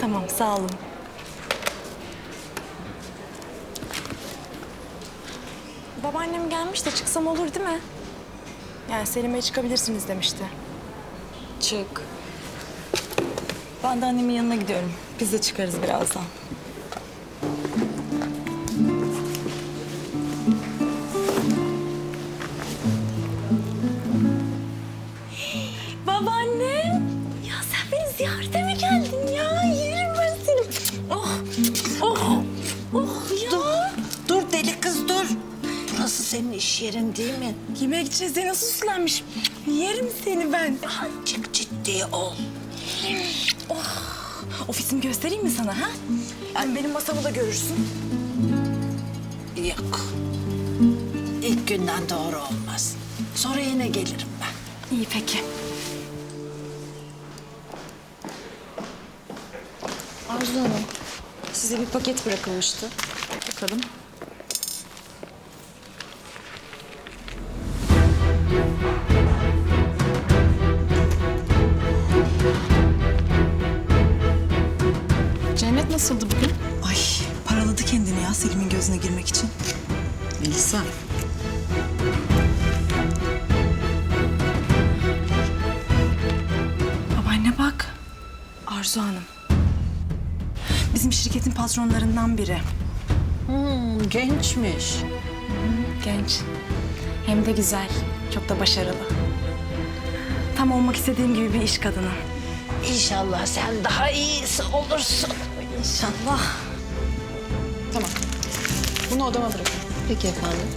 Tamam sağ olun. Babaannem gelmiş de çıksam olur değil mi? Yani Selim Bey çıkabilirsiniz demişti. Çık. Ben de annemin yanına gidiyorum. Biz de çıkarız birazdan. Babaannem! Beni ziyarete mi geldin ya? Yerim ben seni. Oh, oh, oh ya. Dur deli kız dur. Burası senin iş yerin değil mi? Yemeğe gideceğiz diye nasıl süslenmiş? Yerim seni ben. Azıcık ciddi ol. Ofisimi göstereyim mi sana ha? Yani benim masamı da görürsün. Yok. İlk günden doğru olmaz. Sonra yine gelirim ben. İyi peki. Arzu Hanım, size bir paket bırakılmıştı. Bakalım. Cennet nasıldı bugün? Ay, paraladı kendini ya Selim'in gözüne girmek için. Melisa. Babaanne bak. Arzu Hanım. Bizim şirketin patronlarından biri. Hmm, gençmiş. Genç. Hem de güzel. Çok da başarılı. Tam olmak istediğim gibi bir iş kadını. İnşallah sen daha iyisi olursun. İnşallah. Tamam. Bunu odama bırakın. Peki efendim.